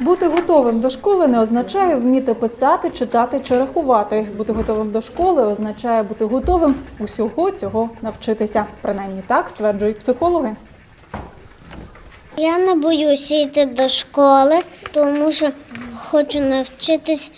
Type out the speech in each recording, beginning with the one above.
Бути готовим до школи не означає вміти писати, читати чи рахувати. Бути готовим до школи означає бути готовим усього цього навчитися. Принаймні так стверджують психологи. Я не боюся йти до школи, тому що хочу навчитись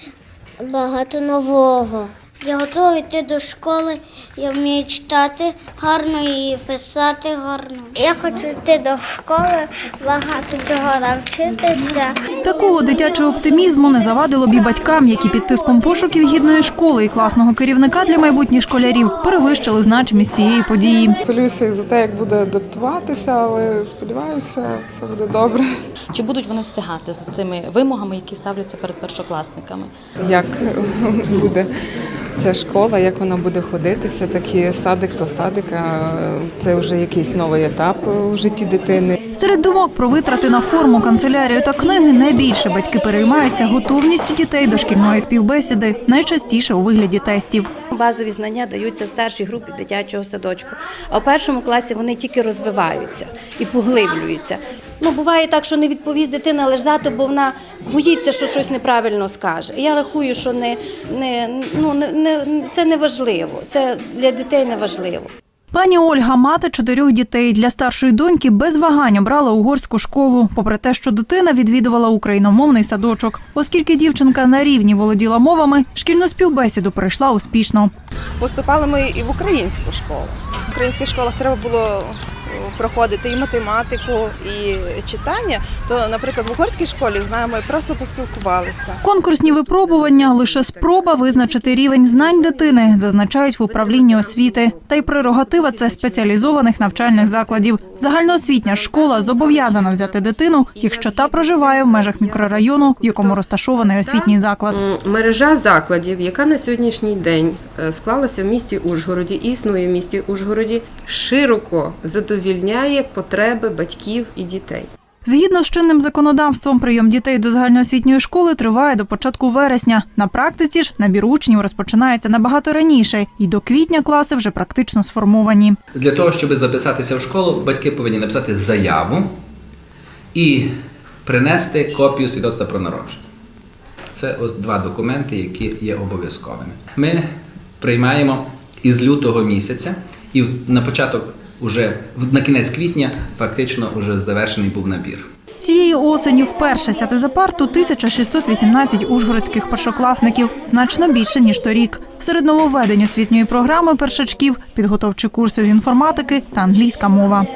багато нового. Я готова йти до школи, я вмію читати гарно і писати гарно. Я хочу йти до школи, багато чого навчитися. Такого дитячого оптимізму не завадило б і батькам, які під тиском пошуків гідної школи і класного керівника для майбутніх школярів перевищили значимість цієї події. Хвилююся за те, як буде адаптуватися, але сподіваюся, все буде добре. Чи будуть вони встигати за цими вимогами, які ставляться перед першокласниками? Як буде ця школа, як вона буде ходити, все-таки садик то садик, а це вже якийсь новий етап у житті дитини. Серед думок про витрати на форму, канцелярію та книги найбільше батьки переймаються готовністю дітей до шкільної співбесіди, найчастіше у вигляді тестів. Базові знання даються в старшій групі дитячого садочку, а в першому класі вони тільки розвиваються і поглиблюються. Ну, буває так, що не відповість дитина лише зато, бо вона боїться, що щось неправильно скаже. Я рахую, що не, не, ну, не, не, це не важливо, це для дітей не важливо. Пані Ольга, мати чотирьох дітей для старшої доньки без вагань обрала угорську школу, попри те, що дитина відвідувала україномовний садочок. Оскільки дівчинка на рівні володіла мовами, шкільну співбесіду пройшла успішно. Поступали ми і в українську школу. В українських школах треба було проходити і математику, і читання. То, наприклад, в угорській школі з нами просто поспілкувалися. Конкурсні випробування лише спроба визначити рівень знань дитини, зазначають в управлінні освіти. Та й прерогатива це спеціалізованих навчальних закладів. Загальноосвітня школа зобов'язана взяти дитину, якщо та проживає в межах мікрорайону, в якому розташований освітній заклад. Мережа закладів, яка на сьогоднішній день е, склалася в місті Ужгороді, і існує в місті Ужгороді, широко задовільняє потреби батьків і дітей. Згідно з чинним законодавством, прийом дітей до загальноосвітньої школи триває до початку вересня. На практиці ж набір учнів розпочинається набагато раніше, і до квітня класи вже практично сформовані. Для того, щоб записатися в школу, батьки повинні написати заяву і принести копію свідоцтва про народження. Це ось два документи, які є обов'язковими. Ми приймаємо із лютого місяця, і на початок, уже на кінець квітня, фактично вже завершений був набір. Цієї осені вперше сяти за парту 1618 ужгородських першокласників, значно більше ніж торік. Серед нововведень освітньої програми першачків підготовчі курси з інформатики та англійська мова.